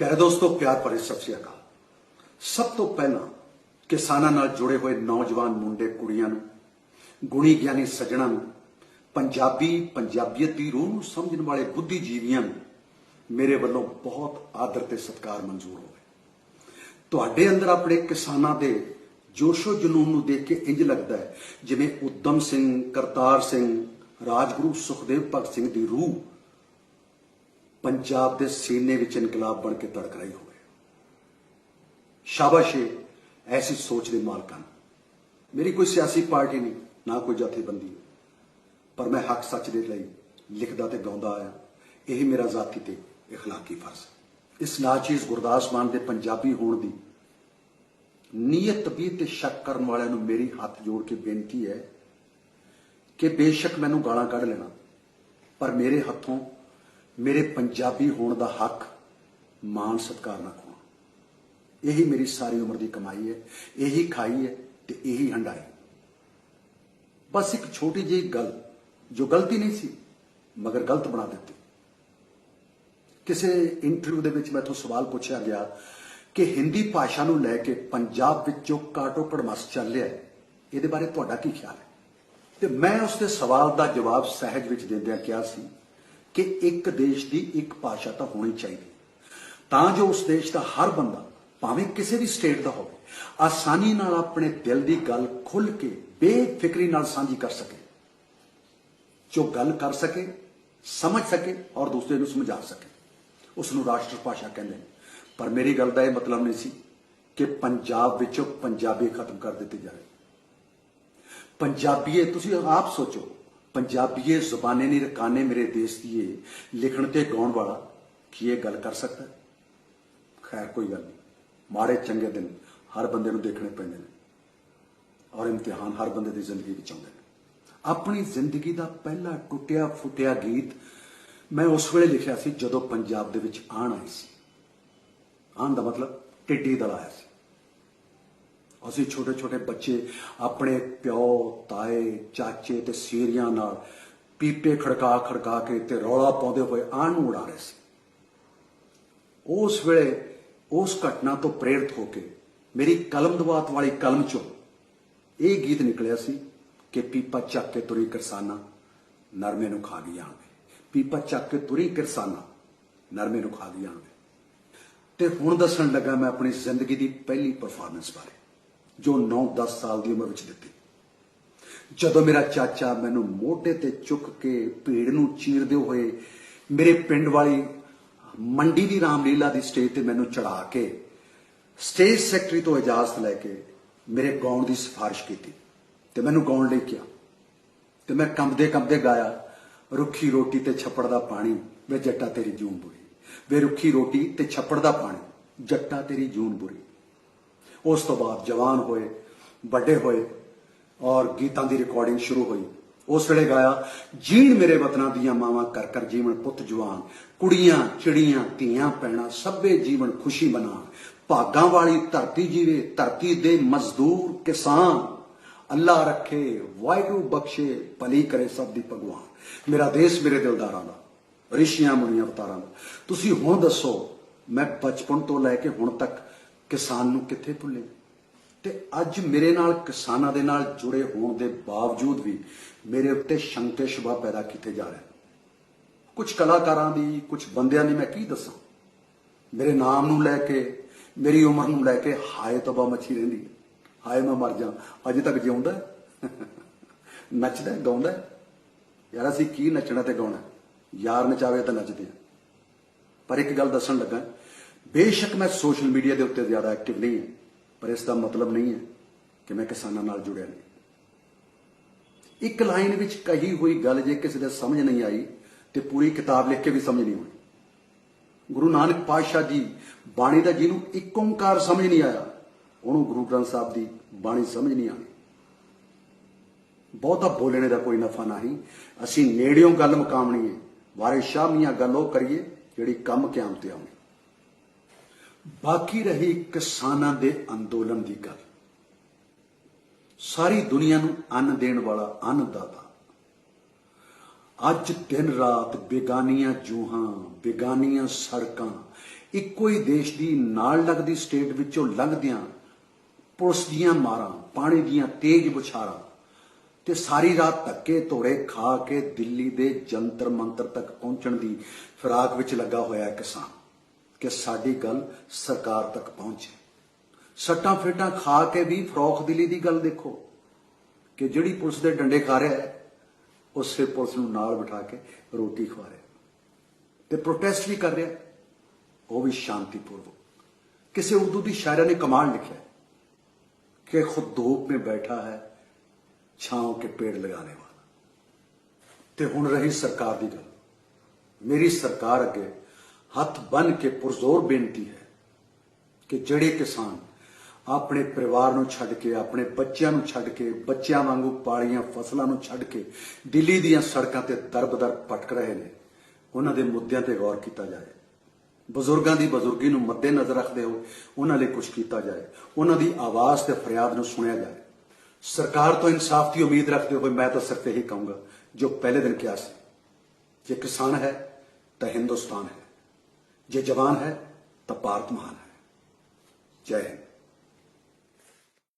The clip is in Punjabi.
ਪਿਆਰੇ ਦੋਸਤੋ ਪਿਆਰ ਭਰੇ ਸਤਿ ਸ਼੍ਰੀ ਅਕਾਲ ਸਭ ਤੋਂ ਪਹਿਲਾਂ ਕਿਸਾਨਾਂ ਨਾਲ ਜੁੜੇ ਹੋਏ ਨੌਜਵਾਨ ਮੁੰਡੇ ਕੁੜੀਆਂ ਨੂੰ ਗੁਣੀ ਗਿਆਨੀ ਸੱਜਣਾਂ ਨੂੰ ਪੰਜਾਬੀ ਪੰਜਾਬੀਅਤ ਦੀ ਰੂਹ ਨੂੰ ਸਮਝਣ ਵਾਲੇ ਬੁੱਧੀਜੀਵੀਆਂ ਨੂੰ ਮੇਰੇ ਵੱਲੋਂ ਬਹੁਤ ਆਦਰ ਤੇ ਸਤਿਕਾਰ ਮਨਜ਼ੂਰ ਹੋਵੇ ਤੁਹਾਡੇ ਅੰਦਰ ਆਪਣੇ ਕਿਸਾਨਾਂ ਦੇ ਜੋਸ਼ੋ ਜਨੂਨ ਨੂੰ ਦੇਖ ਕੇ ਇੰਜ ਲੱਗਦਾ ਹੈ ਜਿਵੇਂ ਉਦਮ ਸਿੰਘ ਕਰਤਾਰ ਸਿੰਘ ਰਾਜਗੁਰੂ ਸੁਖਦੇਵ ਭਗਤ ਸਿੰਘ ਦੀ ਰੂਹ ਪੰਜਾਬ ਦੇ ਸੀਨੇ ਵਿੱਚ ਇਨਕਲਾਬ ਬਣ ਕੇ ਤੜਕ ਰਹੀ ਹੋਵੇ ਸ਼ਾਬਾਸ਼ ਏ ਐਸੀ ਸੋਚ ਦੇ ਮਾਲਕਾਂ ਨੂੰ। ਮੇਰੀ ਕੋਈ ਸਿਆਸੀ ਪਾਰਟੀ ਨਹੀਂ ਨਾ ਕੋਈ ਜਥੇਬੰਦੀ ਪਰ ਮੈਂ ਹੱਕ ਸੱਚ ਦੇ ਲਈ ਲਿਖਦਾ ਤੇ ਗਾਉਂਦਾ ਆਇਆ ਇਹ ਮੇਰਾ ਜ਼ਾਤੀ ਤੇ اخلاقی ਫਰਜ਼ ਹੈ। ਇਸ ਨਾਚੀਜ਼ ਗੁਰਦਾਸ ਮਾਨ ਦੇ ਪੰਜਾਬੀ ਹੋਣ ਦੀ ਨੀਅਤ ਤਬੀਅਤ ਤੇ ਸ਼ੱਕ ਕਰਨ ਵਾਲਿਆਂ ਨੂੰ ਮੇਰੀ ਹੱਥ ਜੋੜ ਕੇ ਬੇਨਤੀ ਹੈ ਕਿ ਬੇਸ਼ੱਕ ਮੈਨੂੰ ਗਾਲਾਂ ਕੱਢ ਲੈਣਾ ਪਰ ਮੇਰੇ ਹੱਥੋਂ ਮੇਰੇ ਪੰਜਾਬੀ ਹੋਣ ਦਾ ਹੱਕ ਮਾਣ ਸਤਿਕਾਰ ਨਾ ਖੋਣਾ ਇਹੀ ਮੇਰੀ ਸਾਰੀ ਉਮਰ ਦੀ ਕਮਾਈ ਹੈ, ਇਹੀ ਖਾਈ ਹੈ ਤੇ ਇਹੀ ਹੰਡਾਈ ਬਸ ਇੱਕ ਛੋਟੀ ਜਿਹੀ ਗੱਲ, ਜੋ ਗਲਤੀ ਨਹੀਂ ਸੀ, ਮਗਰ ਗਲਤ ਬਣਾ ਦਿੱਤੀ। ਕਿਸੇ ਇੰਟਰਵਿਊ ਦੇ ਵਿੱਚ ਮੈਂ ਮੈਥੋਂ ਸਵਾਲ ਪੁੱਛਿਆ ਗਿਆ ਕਿ ਹਿੰਦੀ ਭਾਸ਼ਾ ਨੂੰ ਲੈ ਕੇ ਪੰਜਾਬ ਵਿੱਚ ਜੋ ਕਾਟੋ ਕੜਮਸ ਚੱਲ ਰਿਹਾ ਹੈ, ਇਹਦੇ ਬਾਰੇ ਤੁਹਾਡਾ ਕੀ ਖਿਆਲ ਹੈ? ਤੇ ਮੈਂ ਉਸ ਦੇ ਸਵਾਲ ਦਾ ਜਵਾਬ ਸਹਿਜ ਵਿੱਚ ਦਿੰਦਿਆਂ ਕਿਹਾ ਸੀ ਕਿ ਇੱਕ ਦੇਸ਼ ਦੀ ਇੱਕ ਭਾਸ਼ਾ ਤਾਂ ਹੋਣੀ ਚਾਹੀਦੀ। ਤਾਂ ਜੋ ਉਸ ਦੇਸ਼ ਦਾ ਹਰ ਬੰਦਾ, ਭਾਵੇਂ ਕਿਸੇ ਵੀ ਸਟੇਟ ਦਾ ਹੋਵੇ, ਆਸਾਨੀ ਨਾਲ ਆਪਣੇ ਦਿਲ ਦੀ ਗੱਲ ਖੁੱਲ ਕੇ ਬੇਫਿਕਰੀ ਨਾਲ ਸਾਂਝੀ ਕਰ ਸਕੇ। ਜੋ ਗੱਲ ਕਰ ਸਕੇ, ਸਮਝ ਸਕੇ ਔਰ ਦੂਸਰੇ ਨੂੰ ਸਮਝਾ ਸਕੇ। ਉਸ ਨੂੰ ਰਾਸ਼ਟਰ ਭਾਸ਼ਾ ਕਹਿੰਦੇ ਨੇ। ਪਰ ਮੇਰੀ ਗੱਲ ਦਾ ਇਹ ਮਤਲਬ ਨਹੀਂ ਸੀ ਕਿ ਪੰਜਾਬ ਵਿੱਚੋਂ ਪੰਜਾਬੀ ਖਤਮ ਕਰ ਦਿੱਤੀ ਜਾਵੇ। ਪੰਜਾਬੀਏ, ਤੁਸੀਂ ਆਪ ਸੋਚੋ ਪੰਜਾਬੀਏ ਜ਼ੁਬਾਨੇ ਨਹੀਂ ਰਕਾਨੇ ਮੇਰੇ ਦੇਸ਼ ਦੀ ਦੀਏ। ਲਿਖਣ ਤੇ ਗਾਉਣ ਵਾਲਾ ਕੀ ਇਹ ਗੱਲ ਕਰ ਸਕਦਾ? ਖੈਰ, ਕੋਈ ਗੱਲ ਨਹੀਂ। ਮਾੜੇ ਚੰਗੇ ਦਿਨ ਹਰ ਬੰਦੇ ਨੂੰ ਦੇਖਣੇ ਪੈਂਦੇ ਨੇ ਔਰ ਇਮਤਿਹਾਨ ਹਰ ਬੰਦੇ ਦੀ ਜ਼ਿੰਦਗੀ ਵਿੱਚ ਆਉਂਦੇ ਨੇ। ਆਪਣੀ ਜ਼ਿੰਦਗੀ ਦਾ ਪਹਿਲਾ ਟੁੱਟਿਆ ਫੁੱਟਿਆ ਗੀਤ ਮੈਂ ਉਸ ਵੇਲੇ ਲਿਖਿਆ ਸੀ ਜਦੋਂ ਪੰਜਾਬ ਦੇ ਵਿੱਚ ਆਣ ਆਈ ਸੀ। ਆਣ ਦਾ ਮਤਲਬ ਟਿੱਡੀ ਦਲ ਆਇਆ ਸੀ। ਅਸੀਂ ਛੋਟੇ ਛੋਟੇ ਬੱਚੇ ਆਪਣੇ ਪਿਓ, ਤਾਏ, ਚਾਚੇ ਤੇ ਸੀਰੀਆਂ ਨਾਲ ਪੀਪੇ ਖੜਕਾ ਖੜਕਾ ਕੇ ਤੇ ਰੌਲਾ ਪਾਉਂਦੇ ਹੋਏ ਆਣ ਨੂੰ ਉਡਾ ਰਹੇ ਸੀ। ਉਸ ਵੇਲੇ ਉਸ ਘਟਨਾ ਤੋਂ ਪ੍ਰੇਰਿਤ ਹੋ ਕੇ ਮੇਰੀ ਕਲਮ ਦਵਾਤ ਵਾਲੀ ਕਲਮ ਚੋਂ ਇਹ ਗੀਤ ਨਿਕਲਿਆ ਸੀ ਕਿ ਪੀਪਾ ਚੱਕ ਕੇ ਤੁਰੀ ਕਿਰਸਾਨਾ, ਨਰਮੇ ਨੂੰ ਖਾ ਗਈ ਜਾਣਗੇ ਪੀਪਾ ਚੱਕ ਕੇ ਤੁਰੀ ਕਿਰਸਾਨਾ, ਨਰਮੇ ਨੂੰ ਖਾ ਗਈ ਜਾਣਗੇ ਤੇ ਹੁਣ ਦੱਸਣ ਲੱਗਾ ਮੈਂ ਆਪਣੀ ਜ਼ਿੰਦਗੀ ਦੀ ਪਹਿਲੀ ਪਰਫਾਰਮੈਂਸ ਬਾਰੇ। ਜੋ 9-10 ਸਾਲ ਦੀ ਉਮਰ ਵਿੱਚ ਦਿੱਤੀ। ਜਦੋਂ ਮੇਰਾ ਚਾਚਾ ਮੈਨੂੰ ਮੋਢੇ ਤੇ ਚੁੱਕ ਕੇ ਭੀੜ ਨੂੰ ਚੀਰਦੇ ਹੋਏ ਮੇਰੇ ਪਿੰਡ ਵਾਲੀ ਮੰਡੀ ਦੀ ਰਾਮਲੀਲਾ ਦੀ ਸਟੇਜ ਤੇ ਮੈਨੂੰ ਚੜਾ ਕੇ ਸਟੇਜ ਸੈਕਟਰੀ ਤੋਂ ਇਜਾਜ਼ਤ ਲੈ ਕੇ ਮੇਰੇ ਗਾਉਣ ਦੀ ਸਿਫਾਰਿਸ਼ ਕੀਤੀ ਤੇ ਮੈਨੂੰ ਗਾਉਣ ਲਈ ਕਿਹਾ। ਤੇ ਮੈਂ ਕੰਬਦੇ ਕੰਬਦੇ ਗਾਇਆ, ਰੁੱਖੀ ਰੋਟੀ ਤੇ ਛੱਪੜ ਦਾ ਪਾਣੀ, ਵੇ ਜੱਟਾ ਤੇਰੀ ਜੂਨ ਬੁਰੀ। ਵੇ ਰੁੱਖੀ ਰੋਟੀ ਤੇ ਛੱਪੜ ਦਾ ਪਾਣੀ, ਜੱਟਾ ਤੇਰੀ ਜੂਨ ਬੁਰੀ। ਉਸ ਤੋਂ ਬਾਅਦ ਜਵਾਨ ਹੋਏ, ਵੱਡੇ ਹੋਏ ਔਰ ਗੀਤਾਂ ਦੀ ਰਿਕਾਰਡਿੰਗ ਸ਼ੁਰੂ ਹੋਈ। ਉਸ ਵੇਲੇ ਗਾਇਆ, ਜੀਣ ਮੇਰੇ ਵਤਨਾਂ ਦੀਆਂ ਮਾਵਾਂ ਕਰ ਕਰ ਜੀਵਨ ਪੁੱਤ ਜਵਾਨ, ਕੁੜੀਆਂ, ਚਿੜੀਆਂ, ਧੀਆਂ ਪੈਣਾ ਸਭੇ ਜੀਵਨ ਖੁਸ਼ੀ ਮਨਾਣ। ਭਾਗਾਂ ਵਾਲੀ ਧਰਤੀ ਜੀਵੇ, ਧਰਤੀ ਦੇ ਮਜ਼ਦੂਰ ਕਿਸਾਨ। ਅੱਲਾ ਰੱਖੇ, ਵਾਹਿਗੁਰੂ ਬਖਸ਼ੇ, ਭਲੀ ਕਰੇ ਸਭ ਦੀ ਭਗਵਾਨ। ਮੇਰਾ ਦੇਸ਼ ਮੇਰੇ ਦਿਲਦਾਰਾਂ ਦਾ, ਰਿਸ਼ੀਆਂ ਮੁਨੀਆਂ ਅਵਤਾਰਾਂ ਦਾ। ਤੁਸੀਂ ਹੁਣ ਦੱਸੋ, ਮੈਂ ਬਚਪਨ ਤੋਂ ਲੈ ਕੇ ਹੁਣ ਤੱਕ ਕਿਸਾਨ ਨੂੰ ਕਿੱਥੇ ਭੁੱਲੇ? ਤੇ ਅੱਜ ਮੇਰੇ ਨਾਲ ਕਿਸਾਨਾਂ ਦੇ ਨਾਲ ਜੁੜੇ ਹੋਣ ਦੇ ਬਾਵਜੂਦ ਵੀ ਮੇਰੇ ਉੱਤੇ ਸ਼ੰਕੇ ਸ਼ੁਬਾ ਪੈਦਾ ਕੀਤੇ ਜਾ ਰਹੇ ਕੁਝ ਕਲਾਕਾਰਾਂ ਦੀ ਕੁਝ ਬੰਦਿਆਂ ਦੀ ਮੈਂ ਕੀ ਦੱਸਾਂ? ਮੇਰੇ ਨਾਮ ਨੂੰ ਲੈ ਕੇ, ਮੇਰੀ ਉਮਰ ਨੂੰ ਲੈ ਕੇ ਹਾਏ ਤਬਾ ਮੱਛੀ ਰਹਿੰਦੀ ਹੈ। ਹਾਏ ਮੈਂ ਮਰ ਜਾ ਅਜੇ ਤੱਕ ਜਿਉਂਦਾ ਨੱਚਦਾ ਗਾਉਂਦਾ ਯਾਰ ਅਸੀਂ ਕੀ ਨੱਚਣਾ ਤੇ ਗਾਉਣਾ ਯਾਰ ਨਚਾਵੇ ਤਾਂ ਨੱਚਦੇ ਆ ਪਰ ਇੱਕ ਗੱਲ ਦੱਸਣ ਲੱਗਾ ਬੇਸ਼ੱਕ ਮੈਂ ਸੋਸ਼ਲ ਮੀਡੀਆ ਦੇ ਉੱਤੇ ਜ਼ਿਆਦਾ ਐਕਟਿਵ ਨਹੀਂ ਹਾਂ, ਪਰ ਇਸ ਦਾ ਮਤਲਬ ਨਹੀਂ ਹੈ ਕਿ ਮੈਂ ਕਿਸਾਨਾਂ ਨਾਲ ਜੁੜਿਆ ਨਹੀਂ। ਇੱਕ ਲਾਈਨ ਵਿੱਚ ਕਹੀ ਹੋਈ ਗੱਲ ਜੇ ਕਿਸੇ ਦੇ ਸਮਝ ਨਹੀਂ ਆਈ ਤੇ ਪੂਰੀ ਕਿਤਾਬ ਲਿਖ ਕੇ ਵੀ ਸਮਝ ਨਹੀਂ ਆਉਣੀ ਗੁਰੂ ਨਾਨਕ ਪਾਤਸ਼ਾਹ ਜੀ ਬਾਣੀ ਦਾ ਜਿਹਨੂੰ ਇੱਕ ਓੰਕਾਰ ਸਮਝ ਨਹੀਂ ਆਇਆ, ਉਹਨੂੰ ਗੁਰੂ ਗ੍ਰੰਥ ਸਾਹਿਬ ਦੀ ਬਾਣੀ ਸਮਝ ਨਹੀਂ ਆਣੀ ਬਹੁਤਾ ਬੋਲਣੇ ਦਾ ਕੋਈ ਨਫਾ ਨਹੀਂ, ਅਸੀਂ ਨੇੜਿਓਂ ਗੱਲ ਮੁਕਾਮਣੀ ਹੈ ਵਾਰੇ ਸ਼ਾਹ ਮੀਆਂ ਗੱਲ ਉਹ ਕਰੀਏ ਜਿਹੜੀ ਕੰਮ ਕਿਆਮ ਤੇ ਆਉਣੀ। ਬਾਕੀ ਰਹੀ ਕਿਸਾਨਾਂ ਦੇ ਅੰਦੋਲਨ ਦੀ ਗੱਲ। ਸਾਰੀ ਦੁਨੀਆ ਨੂੰ ਅੰਨ ਦੇਣ ਵਾਲਾ ਅੰਨਦਾਤਾ। ਅੱਜ ਦਿਨ ਰਾਤ ਬੇਗਾਨੀਆਂ ਜੂਹਾਂ, ਬੇਗਾਨੀਆਂ ਸੜਕਾਂ, ਇੱਕੋ ਹੀ ਦੇਸ਼ ਦੀ ਨਾਲ ਲੱਗਦੀ ਸਟੇਟ ਵਿੱਚੋਂ ਲੰਘਦਿਆਂ ਪੁਲਿਸ ਦੀਆਂ ਮਾਰਾਂ, ਪਾਣੀ ਦੀਆਂ ਤੇਜ਼ ਬੁਛਾਰਾਂ ਤੇ ਸਾਰੀ ਰਾਤ ਧੱਕੇ ਧੋੜੇ ਖਾ ਕੇ ਦਿੱਲੀ ਦੇ ਜੰਤਰ ਮੰਤਰ ਤੱਕ ਪਹੁੰਚਣ ਦੀ ਫਿਰਾਕ ਵਿੱਚ ਲੱਗਾ ਹੋਇਆ ਕਿਸਾਨ। ਕਿ ਸਾਡੀ ਗੱਲ ਸਰਕਾਰ ਤੱਕ ਪਹੁੰਚੇ। ਸੱਟਾਂ ਫੇਟਾਂ ਖਾ ਕੇ ਵੀ ਫਰੋਖ ਦਿਲੀ ਦੀ ਗੱਲ ਦੇਖੋ ਕਿ ਜਿਹੜੀ ਪੁਲਿਸ ਦੇ ਡੰਡੇ ਖਾ ਰਿਹਾ ਹੈ ਉਸੇ ਪੁਲਿਸ ਨੂੰ ਨਾਲ ਬਿਠਾ ਕੇ ਰੋਟੀ ਖਵਾ ਰਿਹਾ ਤੇ ਪ੍ਰੋਟੈਸਟ ਵੀ ਕਰ ਰਿਹਾ ਉਹ ਵੀ ਸ਼ਾਂਤੀਪੂਰਵਕ। ਕਿਸੇ ਉਰਦੂ ਦੀ ਸ਼ਾਇਰਾ ਨੇ ਕਮਾਂਡ ਲਿਖਿਆ ਕਿ ਖੁਦ ਧੂਪ ਮੇ ਬੈਠਾ ਹੈ ਛਾਂਵ ਕੇ ਪੇੜ ਲਗਾਣੇ ਵਾਲਾ। ਤੇ ਹੁਣ ਰਹੀ ਸਰਕਾਰ ਦੀ ਗੱਲ। ਮੇਰੀ ਸਰਕਾਰ ਅੱਗੇ ਹੱਥ ਬੰਨ ਕੇ ਪੁਰਜ਼ੋਰ ਬੇਨਤੀ ਹੈ ਕਿ ਜਿਹੜੇ ਕਿਸਾਨ ਆਪਣੇ ਪਰਿਵਾਰ ਨੂੰ ਛੱਡ ਕੇ, ਆਪਣੇ ਬੱਚਿਆਂ ਨੂੰ ਛੱਡ ਕੇ, ਬੱਚਿਆਂ ਵਾਂਗੂ ਪਾਲੀਆਂ ਫਸਲਾਂ ਨੂੰ ਛੱਡ ਕੇ ਦਿੱਲੀ ਦੀਆਂ ਸੜਕਾਂ ਤੇ ਦਰਬਦਰ ਭਟਕ ਰਹੇ ਨੇ, ਉਹਨਾਂ ਦੇ ਮੁੱਦਿਆਂ ਤੇ ਗੌਰ ਕੀਤਾ ਜਾਏ। ਬਜ਼ੁਰਗਾਂ ਦੀ ਬਜ਼ੁਰਗੀ ਨੂੰ ਮੱਦੇ ਨਜ਼ਰ ਰੱਖਦੇ ਹੋਏ ਉਹਨਾਂ ਲਈ ਕੁਝ ਕੀਤਾ ਜਾਏ। ਉਹਨਾਂ ਦੀ ਆਵਾਜ਼ ਤੇ ਫਰਿਆਦ ਨੂੰ ਸੁਣਿਆ ਜਾਏ। ਸਰਕਾਰ ਤੋਂ ਇਨਸਾਫ ਦੀ ਉਮੀਦ ਰੱਖਦੇ ਹੋਏ ਮੈਂ ਤਾਂ ਸਿਰਫ ਇਹੀ ਕਹੂੰਗਾ, ਜੋ ਪਹਿਲੇ ਦਿਨ ਕਿਹਾ ਸੀ, ਜੇ ਕਿਸਾਨ ਹੈ ਤਾਂ ਹਿੰਦੁਸਤਾਨ ਹੈ। ਜੇ ਜਵਾਨ ਹੈ ਤਾਂ ਭਾਰਤ ਮਹਾਨ ਹੈ ਜੈ ਹਿੰਦ